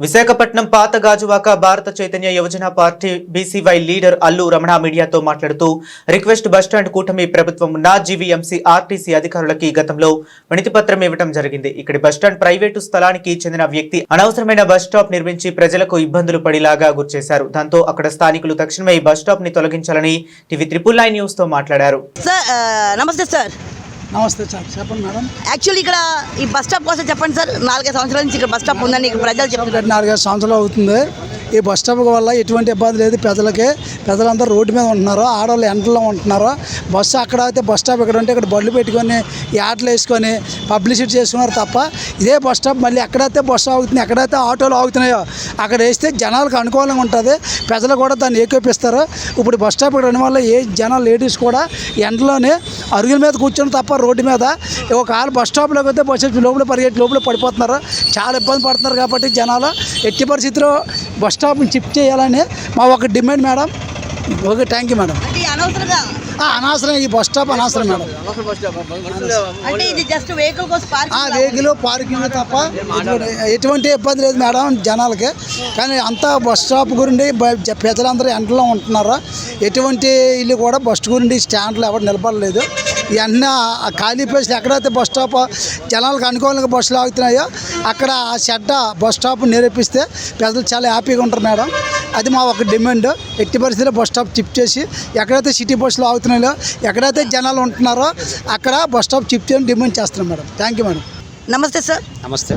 విశాఖపట్నం పాత Gajuwaka Bharata Chaitanya Yuvajana party BCY leader Allu Ramana మీడియాతో మాట్లాడుతూ రిక్వెస్ట్ బస్టాండ్ కూటమి ప్రభుత్వం ఉన్న జీవీఎంసీ ఆర్టీసీ అధికారులకి గతంలో వినతిపత్రం ఇవ్వడం జరిగింది. ఇక్కడి బస్టాండ్ ప్రైవేటు స్థలానికి చెందిన వ్యక్తి అనవసరమైన బస్ స్టాప్ నిర్మించి ప్రజలకు ఇబ్బందులు పడేలాగా గుర్చేశారు. దాంతో అక్కడ స్థానికులు తక్షణమే ఈ బస్ స్టాప్ని తొలగించాలని టీవీ త్రిపుల్ నైన్ న్యూస్తో మాట్లాడారు నమస్తే సార్. నమస్తే సార్. చెప్పండి మేడం. యాక్చువల్లీ ఇక్కడ ఈ బస్ స్టాప్ కోసం చెప్పండి సార్. నాలుగైదు సంవత్సరాల నుంచి ఇక్కడ బస్ స్టాప్ ఉందని ఇక్కడ ప్రజలు ఒకటి నాలుగైదు సంవత్సరాలు అవుతుంది. ఈ బస్ స్టాప్ వల్ల ఎటువంటి ఇబ్బంది లేదు. ప్రజలకి ప్రజలందరూ రోడ్డు మీద ఉంటున్నారు. ఆడవాళ్ళు ఎండలో ఉంటున్నారు. బస్సు అక్కడ అయితే బస్ స్టాప్ ఇక్కడ ఉంటే ఇక్కడ బండ్లు పెట్టుకొని యాడ్లు వేసుకొని పబ్లిసిటీ చేసుకున్నారు తప్ప ఇదే బస్ స్టాప్ మళ్ళీ ఎక్కడైతే బస్సు ఆగుతుంది ఎక్కడైతే ఆటోలు ఆగుతున్నాయో అక్కడ వేస్తే జనాలకు అనుకూలంగా ఉంటుంది. ప్రజలు కూడా దాన్ని ఏకోపిస్తారు. ఇప్పుడు బస్ స్టాప్ ఇక్కడ వల్ల ఏ జనాలు లేడీస్ కూడా ఎండలోనే అరుగుల మీద కూర్చొని తప్ప రోడ్డు మీద ఒక ఆలు బస్ స్టాప్లోకి వస్తే బస్ స్టాప్ లోపల పరిగెట్టి లోపల పడిపోతున్నారు. చాలా ఇబ్బంది పడుతున్నారు కాబట్టి జనాలు ఎట్టి పరిస్థితిలో బస్ స్టాప్ని షిఫ్ట్ చేయాలని మా ఒక demand madam. Okay thank you madam. అనవసరం ఈ బస్ స్టాప్ అనవసరం మేడం. అంటే ఇది జస్ట్ వెహికల్ కోసం ఆ పార్కింగ్ వెహికల్ పార్కింగ్ తప్ప ఎటువంటి- ఇబ్బంది లేదు మేడం జనాలకి. కానీ అంతా బస్ స్టాప్ గురించి ప్రజలందరూ ఎండలో ఉంటున్నారు? ఎటువంటి ఇల్లు కూడా బస్ గురించి స్టాండ్లో ఎవరు నిలబడలేదు. ఇవన్నీ ఖాళీ ప్లేస్ ఎక్కడైతే బస్ స్టాప్ జనాలకు అనుకూలంగా బస్సులు ఆగుతున్నాయో అక్కడ ఆ షెడ్ బస్ స్టాప్ నిరూపిస్తే ప్రజలు చాలా హ్యాపీగా ఉంటారు మేడం. అది మా ఒక డిమాండ్. ఎట్టి పరిస్థితుల్లో బస్ స్టాప్ షిఫ్ట్ చేసి ఎక్కడైతే సిటీ బస్సులు ఆగుతున్నాయో ఎక్కడైతే జనాలు ఉంటున్నారో అక్కడ బస్ స్టాప్ షిఫ్ట్ చేయని డిమాండ్ చేస్తున్నాం మేడం. Thank you madam. నమస్తే సార్. నమస్తే.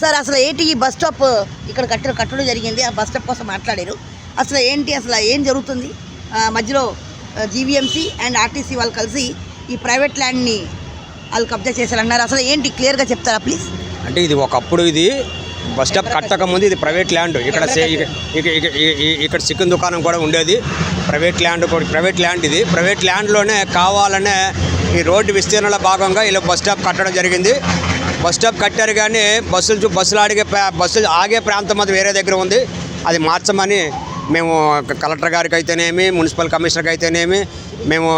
సార్ అసలు ఏంటి ఈ బస్ స్టాప్ ఇక్కడ కట్టడం కట్టడం జరిగింది? ఆ బస్ స్టాప్ కోసం మాట్లాడారు. అసలు ఏంటి అసలు ఏం జరుగుతుంది? మధ్యలో జీవీఎంసీ అండ్ ఆర్టీసీ వాళ్ళు కలిసి ఈ ప్రైవేట్ ల్యాండ్ని వాళ్ళు కబ్జా చేశారన్నారు. అసలు ఏంటి? క్లియర్గా చెప్తారా ప్లీజ్? అంటే ఇది ఒకప్పుడు ఇది బస్ స్టాప్ కట్టక ముందు ఇది ప్రైవేట్ ల్యాండ్. ఇక్కడ ఇక్కడ చికెన్ దుకాణం కూడా ఉండేది. ప్రైవేట్ ల్యాండ్ ప్రైవేట్ ల్యాండ్ ఇది. ప్రైవేట్ ల్యాండ్లోనే కావాలనే ఈ రోడ్డు విస్తీర్ణంలో భాగంగా ఇలా బస్ స్టాప్ కట్టడం జరిగింది. బస్ స్టాప్ కట్టారు కానీ బస్సులు చూ- బస్సులు ప్రా- బస్సులు ఆగే ప్రాంతం అది వేరే దగ్గర ఉంది. అది మార్చమని మేము కలెక్టర్ గారికి అయితేనేమి మున్సిపల్ కమిషనర్కి అయితేనేమి మేము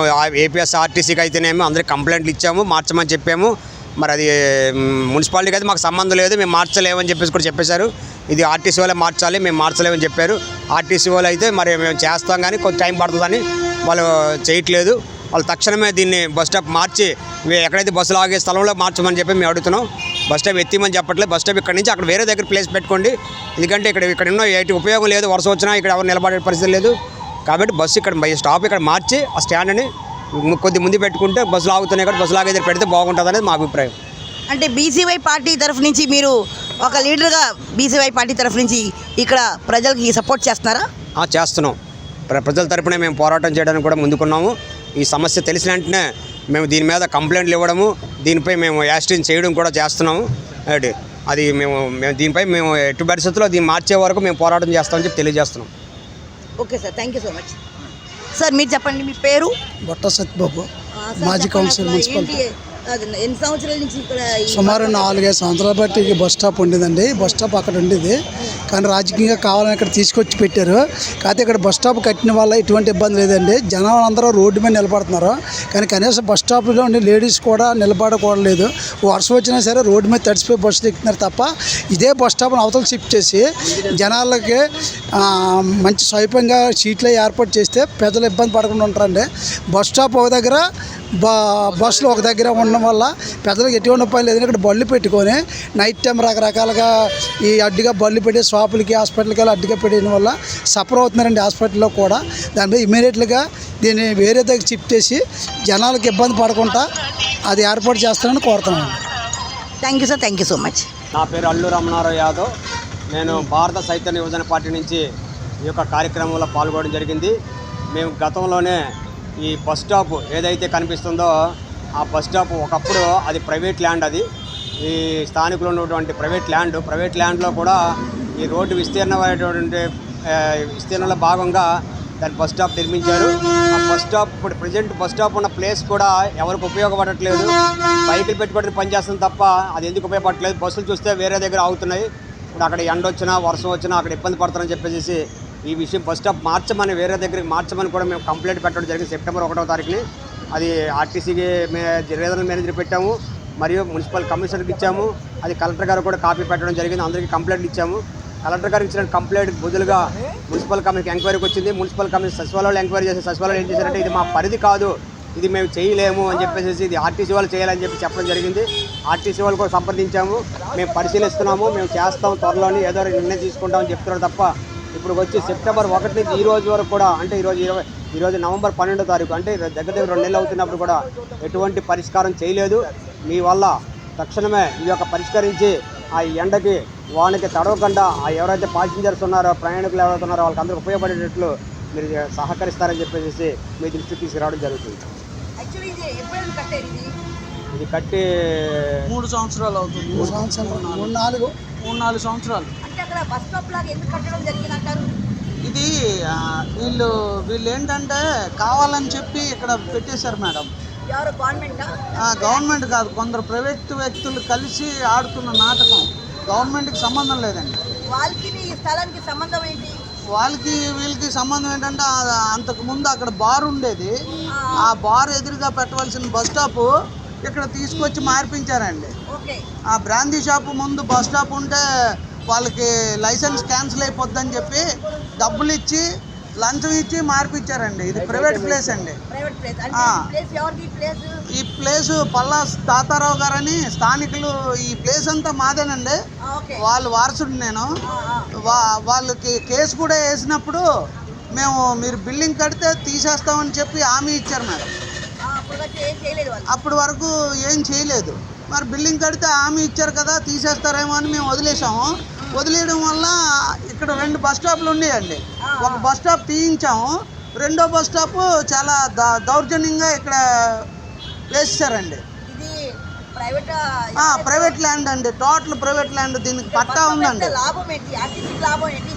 ఏపీఎస్ ఆర్టీసీకి అయితేనేమి అందరికి కంప్లైంట్లు ఇచ్చాము మార్చమని చెప్పాము. మరి అది మున్సిపాలిటీకి అయితే మాకు సంబంధం లేదు మేము మార్చలేమని చెప్పేసి కూడా చెప్పేశారు. ఇది ఆర్టీసీ వాళ్ళే మార్చాలి మేము మార్చలేమని చెప్పారు. ఆర్టీసీ వాళ్ళు అయితే మరి మేము చేస్తాం కానీ కొంచెం టైం పడుతుందని వాళ్ళు చేయట్లేదు. వాళ్ళు తక్షణమే దీన్ని బస్ స్టాప్ మార్చి ఎక్కడైతే బస్సులు ఆగే స్థలంలో మార్చమని చెప్పి మేము అడుగుతున్నాం. బస్ స్టాప్ ఎత్తిమని చెప్పట్లేదు. బస్ స్టాప్ ఇక్కడ నుంచి అక్కడ వేరే దగ్గర ప్లేస్ పెట్టుకోండి. ఎందుకంటే ఇక్కడ ఇక్కడ ఉన్న ఎటు ఉపయోగం లేదు. వర్షం వచ్చినా ఇక్కడ ఎవరు నిలబడే పరిస్థితి లేదు. కాబట్టి బస్సు ఇక్కడ స్టాప్ ఇక్కడ మార్చి ఆ స్టాండ్ని కొద్ది ముందు పెట్టుకుంటే బస్సులు ఆగుతున్నాయి కాబట్టి బస్సులు ఆగే దగ్గర పెడితే బాగుంటుంది అనేది మా అభిప్రాయం. అంటే బీసీవై పార్టీ తరఫు నుంచి మీరు ఒక లీడర్గా బీసీవై పార్టీ తరఫు నుంచి ఇక్కడ ప్రజలకి సపోర్ట్ చేస్తున్నారా? ఆ, చేస్తున్నాం. ప్ర- ప్రజల తరపునే మేము పోరాటం చేయడానికి కూడా ముందుకున్నాము. ఈ సమస్య తెలిసిన వెంటనే మేము దీని మీద కంప్లైంట్లు ఇవ్వడము దీనిపై మేము యాస్టిన్ చేయడం కూడా చేస్తున్నాము. అది మేము మేము దీనిపై మేము ఎట్టి పరిస్థితుల్లో దీన్ని మార్చే వరకు మేము పోరాటం చేస్తామని చెప్పి తెలియజేస్తున్నాం. Okay sir thank you so much. Sir మీరు చెప్పండి మీ పేరు? బొట్ట సత్యబాబు. మాజీ చెప్పండి కౌన్సిలర్ అసలు మున్సిపల్ ఏంటి, అది ఎన్ని సంవత్సరాల నుంచి ఇక్కడ ఈ సుమారు నాలుగైదు సంవత్సరాల బట్టి బస్ స్టాప్ ఉండేదండి. బస్ స్టాప్ అక్కడ ఉండేది. కానీ రాజకీయంగా కావాలని ఇక్కడ తీసుకొచ్చి పెట్టారు. కాకపోతే ఇక్కడ బస్ స్టాప్ కట్టిన వల్ల ఎటువంటి ఇబ్బంది లేదండి. జనాలు అందరూ రోడ్డు మీద నిలబడుతున్నారు. కానీ కనీసం బస్ స్టాప్లో ఉండే లేడీస్ కూడా నిలబడకూడలేదు. వర్షం వచ్చినా సరే రోడ్డు మీద తడిసిపోయి బస్సులు ఎక్కుతున్నారు తప్ప ఇదే బస్ స్టాప్ని అవతల షిఫ్ట్ చేసి జనాలకి మంచి స్వైపంగా సీట్లు ఏర్పాటు చేస్తే ప్రజలు ఇబ్బంది పడకుండా ఉంటారండి. బస్ స్టాప్ ఒక దగ్గర బ బస్సులు ఒక దగ్గర ఉండడం వల్ల ప్రజలకు ఎటువంటి పని లేదు ఇక్కడ బళ్ళు పెట్టుకొని నైట్ టైం రకరకాలుగా ఈ అడ్డుగా బళ్ళు పెట్టి షాపులకి హాస్పిటల్కి వెళ్ళి అడ్డుగా పెట్టడం వల్ల సఫర్ అవుతున్నారండి హాస్పిటల్లో కూడా. దానిపై ఇమీడియట్గా దీన్ని వేరే దగ్గర షిఫ్ట్ చేసి జనాలకు ఇబ్బంది పడకుండా అది ఏర్పాటు చేస్తారని కోరుతున్నాను. Thank you sir thank you so much నా పేరు అల్లు రమణారావు యాదవ్. నేను భారత చైతన్య యువజన పార్టీ నుంచి ఈ యొక్క కార్యక్రమంలో పాల్గొనడం జరిగింది. మేము గతంలోనే ఈ బస్ స్టాప్ ఏదైతే కనిపిస్తుందో ఆ బస్ స్టాప్ ఒకప్పుడు అది ప్రైవేట్ ల్యాండ్ అది. ఈ స్థానికులు ఉన్నటువంటి ప్రైవేట్ ల్యాండ్ ప్రైవేట్ ల్యాండ్లో కూడా ఈ రోడ్డు విస్తీర్ణమైనటువంటి విస్తీర్ణంలో భాగంగా దాని బస్ స్టాప్ నిర్మించారు. ఆ బస్ స్టాప్ ఇప్పుడు ప్రజెంట్ బస్ స్టాప్ ఉన్న ప్లేస్ కూడా ఎవరికి ఉపయోగపడట్లేదు. బైకులు పెట్టుబడి పనిచేస్తుంది తప్ప అది ఎందుకు ఉపయోగపడట్లేదు. బస్సులు చూస్తే వేరే దగ్గర ఆగుతున్నాయి. ఇప్పుడు అక్కడ ఎండ వచ్చినా వర్షం వచ్చినా అక్కడ ఇబ్బంది పడతారని చెప్పేసి ఈ విషయం ఫస్ట్ ఆఫ్ మార్చమని వేరే దగ్గరికి మార్చమని కూడా మేము కంప్లైంట్ పెట్టడం జరిగింది సెప్టెంబర్ ఒకటో తారీఖుని. అది ఆర్టీసీకి మే రీజనల్ మేనేజర్ పెట్టాము మరియు మున్సిపల్ కమిషనర్కి ఇచ్చాము అది కలెక్టర్ గారు కూడా కాపీ పెట్టడం జరిగింది అందరికీ కంప్లైంట్ ఇచ్చాము. కలెక్టర్ గారికి ఇచ్చిన కంప్లైంట్ బదులుగా మున్సిపల్ కమిషన్కి ఎంక్వైరీకి వచ్చింది. మున్సిపల్ కమిషన్ సచివాలయంలో ఎంక్వైరీ చేసి సచివాలయం ఏం చేశారంటే ఇది మా పరిధి కాదు ఇది మేము చేయలేము అని చెప్పేసి ఇది ఆర్టీసీ వాళ్ళు చేయాలని చెప్పి చెప్పడం జరిగింది. ఆర్టీసీ వాళ్ళు కూడా సంప్రదించాము. మేము పరిశీలిస్తున్నాము మేము చేస్తాం త్వరలోనే ఏదో నిర్ణయం తీసుకుంటామని చెప్తున్నారు తప్ప ఇప్పుడు వచ్చి సెప్టెంబర్ ఒకటి నుంచి ఈ రోజు వరకు కూడా అంటే ఈరోజు ఇరవై ఈరోజు నవంబర్ పన్నెండో తారీఖు అంటే దగ్గర దగ్గర రెండు నెలలు అవుతున్నప్పుడు కూడా ఎటువంటి పరిష్కారం చేయలేదు. మీ వల్ల తక్షణమే ఈ యొక్క పరిష్కరించి ఆ ఎండకి వానికి తడవకుండా ఆ ఎవరైతే పాసింజర్స్ ఉన్నారో ప్రయాణికులు ఎవరైతే ఉన్నారో వాళ్ళకి అందరూ ఉపయోగపడేటట్లు మీరు సహకరిస్తారని చెప్పేసి మీ దృష్టికి తీసుకురావడం జరుగుతుంది. యాక్చువల్లీ ఇది కట్టి మూడు సంవత్సరాలు అవుతుంది. మూడు సంవత్సరాలు. నాలుగు. మూడు నాలుగు సంవత్సరాలు. అంటే అక్కడ బస్ స్టాప్ లాగా ఎందుకు కట్టడం జరిగింది అంటారు? ఇది వీళ్ళు వీళ్ళు ఏంటంటే కావాలని చెప్పి ఇక్కడ పెట్టేశారు మేడం. ఎవరు గవర్నమెంట్ ఆ, గవర్నమెంట్ కాదు కొందరు ప్రైవేట్ వ్యక్తులు కలిసి ఆడుతున్న నాటకం. గవర్నమెంట్కి సంబంధం లేదండి. వాళ్ళకి ఈ స్థలానికి సంబంధం ఏంటి? వాళ్ళకి వీళ్ళకి సంబంధం ఏంటంటే ఆ- అంతకు ముందు అక్కడ బార్ ఉండేది. ఆ. బార్ ఎదురుగా పెట్టవలసిన బస్ స్టాప్ ఇక్కడ తీసుకొచ్చి మార్పించారండి. ఆ బ్రాందీ షాప్ ముందు బస్ స్టాప్ ఉంటే వాళ్ళకి లైసెన్స్ క్యాన్సిల్ అయిపోద్దని చెప్పి డబ్బులు ఇచ్చి లంచం ఇచ్చి మార్పించారండి. ఇది ప్రైవేట్ ప్లేస్ అండి. ఈ ప్లేస్ పల్లా తాతారావు గారని స్థానికులు ఈ ప్లేస్ అంతా మాదేనండి. వాళ్ళు వారసుడు నేను. వా వాళ్ళకి కేసు కూడా వేసినప్పుడు మేము మీరు బిల్డింగ్ కడితే తీసేస్తామని చెప్పి హామీ ఇచ్చారు మేడం అప్పుడు వచ్చి ఏం చేయలేదు వాళ్ళు అప్పటి వరకు ఏం చేయలేదు. మరి బిల్డింగ్ కడితే హామీ ఇచ్చారు కదా తీసేస్తారేమో అని మేము వదిలేసాము వదిలేయడం వల్ల ఇక్కడ రెండు బస్ స్టాప్లు ఉన్నాయండి. ఒక బస్ స్టాప్ తీయించాము. రెండో బస్ స్టాప్ చాలా దౌర్జన్యంగా ఇక్కడ వేసేసారండి. ఇది ప్రైవేట్ ల్యాండ్ అండి. టోటల్ ప్రైవేట్ ల్యాండ్ దీనికి పట్టా ఉందండి. లాభం ఏంటి? లాభం ఏంటి?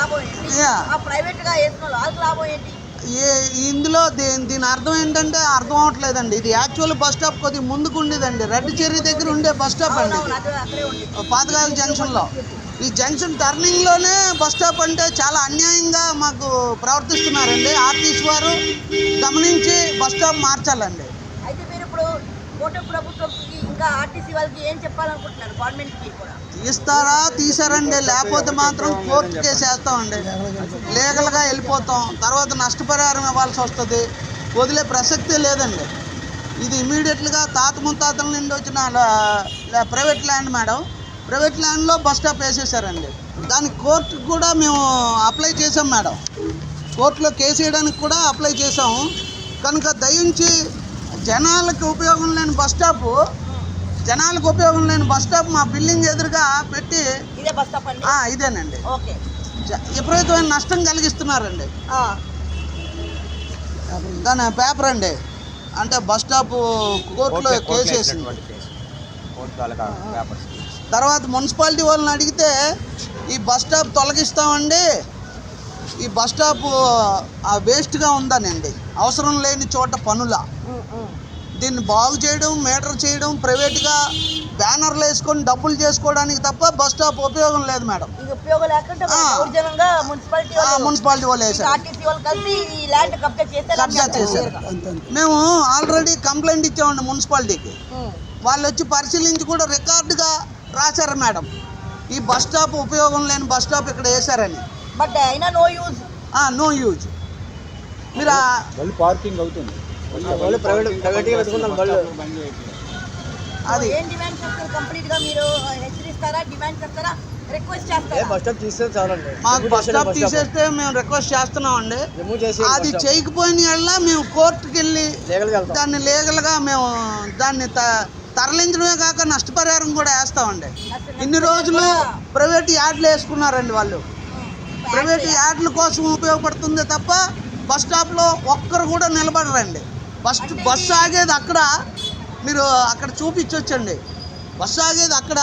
లాభం ఏంటి? యా. ఆ ప్రైవేట్గా వేసిన వాళ్ళకి లాభం ఏంటి? ఏ ఇందులో దీని దీని అర్థం ఏంటంటే అర్థం అవ్వట్లేదండి. ఇది యాక్చువల్ బస్ స్టాప్ కొద్దిగా ముందుకు ఉండేదండి రెడ్ చెర్రీ దగ్గర ఉండే బస్ స్టాప్ అండి. పాతకాల జంక్షన్లో. ఈ జంక్షన్ టర్నింగ్లోనే బస్ స్టాప్ అంటే చాలా అన్యాయంగా మాకు ప్రవర్తిస్తున్నారండి. ఆర్టీసీ వారు గమనించి బస్ స్టాప్ మార్చాలండి. కూటమి ప్రభుత్వంకి ఇంకా ఆర్టీసీ వాళ్ళకి ఏం చెప్పాలనుకుంటున్నారు? గవర్నమెంట్ కూడా? తీస్తారా తీసారండి. లేకపోతే మాత్రం కోర్టు కేసు వేస్తామండి. లీగల్గా వెళ్ళిపోతాం. తర్వాత నష్టపరిహారం ఇవ్వాల్సి వస్తుంది. వదిలే ప్రసక్తే లేదండి. ఇది ఇమీడియట్గా తాత ముత్తాతల నుండి వచ్చిన ప్రైవేట్ ల్యాండ్ మేడం. ప్రైవేట్ ల్యాండ్లో బస్ స్టాప్ వేసేసారండి. దానికి కోర్టుకు కూడా మేము అప్లై చేసాం మేడం. కోర్టులో కేసు వేయడానికి కూడా అప్లై చేసాము కనుక దయించి జనాలకు ఉపయోగం లేని బస్ స్టాప్ జనాలకు ఉపయోగం లేని బస్ స్టాప్ మా బిల్డింగ్ ఎదురుగా పెట్టి ఇదే బస్ స్టాప్ అండి? ఆ, ఇదేనండి. ఓకే. విపరీతమైన నష్టం కలిగిస్తున్నారండి. ఆ, దాని పేపర్ అండి. అంటే బస్ స్టాప్ కోర్టులో కేసు వేసింది. తర్వాత మున్సిపాలిటీ వాళ్ళని అడిగితే ఈ బస్ స్టాప్ తొలగిస్తామండి. ఈ బస్ స్టాప్ ఆ వేస్ట్గా ఉందనండి. అవసరం లేని చోట పనుల. దీన్ని బాగు చేయడం మీటర్ చేయడం ప్రైవేట్గా బ్యానర్లు వేసుకొని డబ్బులు చేసుకోవడానికి తప్ప బస్ స్టాప్ ఉపయోగం లేదు మేడం. మున్సిపాలిటీ వాళ్ళు చేశారు. మేము ఆల్రెడీ కంప్లైంట్ ఇచ్చామండి మున్సిపాలిటీకి. వాళ్ళు వచ్చి పరిశీలించి కూడా రికార్డుగా రాశారు మేడం. ఈ బస్ స్టాప్ ఉపయోగం లేని బస్ స్టాప్ ఇక్కడ వేశారని. బట్ అయినా నో యూజ్. No use. మీరు వాళ్ళు పార్కింగ్ అవుతుంది. వాళ్ళు ప్రైవేట్ ప్రైవేట్గా పెట్టుకున్నాం వాళ్ళు అది. ఏం డిమాండ్ చేస్తారు? కంప్లీట్గా మీరు హెచ్చరిస్తారా? డిమాండ్ చేస్తారా? రిక్వెస్ట్ చేస్తారా? బస్ స్టాప్ తీస్తే చాలండి. మాకు బస్ స్టాప్ తీసేస్తే మేము రిక్వెస్ట్ చేస్తున్నామండి. అది చేయకపోయిన వల్ల మేము కోర్టుకి వెళ్ళి దాన్ని లీగల్గా మేము దాన్ని త- తరలించడమే కాక నష్టపరిహారం కూడా వేస్తామండి. ఇన్ని రోజులు ప్రైవేట్ యార్డ్లు వేసుకున్నారండి వాళ్ళు. ప్రైవేట్ యార్డ్ల కోసం ఉపయోగపడుతుంది తప్ప బస్ స్టాప్లో ఒక్కరు కూడా నిలబడరండి. బస్ బస్సు ఆగేది అక్కడ మీరు అక్కడ చూపించవచ్చండి బస్సు ఆగేది అక్కడ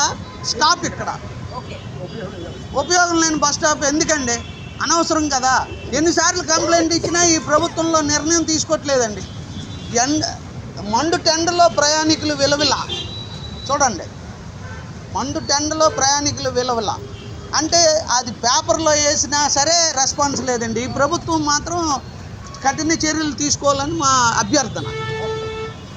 స్టాప్ ఇక్కడ. ఉపయోగం లేని బస్ స్టాప్ ఎందుకండి? అనవసరం కదా. ఎన్నిసార్లు కంప్లైంట్ ఇచ్చినా ఈ ప్రభుత్వంలో నిర్ణయం తీసుకోవట్లేదండి. ఎండ మండు టెండలో ప్రయాణికులు విలువిల. చూడండి. మండు టెండలో ప్రయాణికులు విలువల. అంటే అది పేపర్లో వేసినా సరే రెస్పాన్స్ లేదండి. ఈ ప్రభుత్వం మాత్రం కఠిన చర్యలు తీసుకోవాలని మా అభ్యర్థన.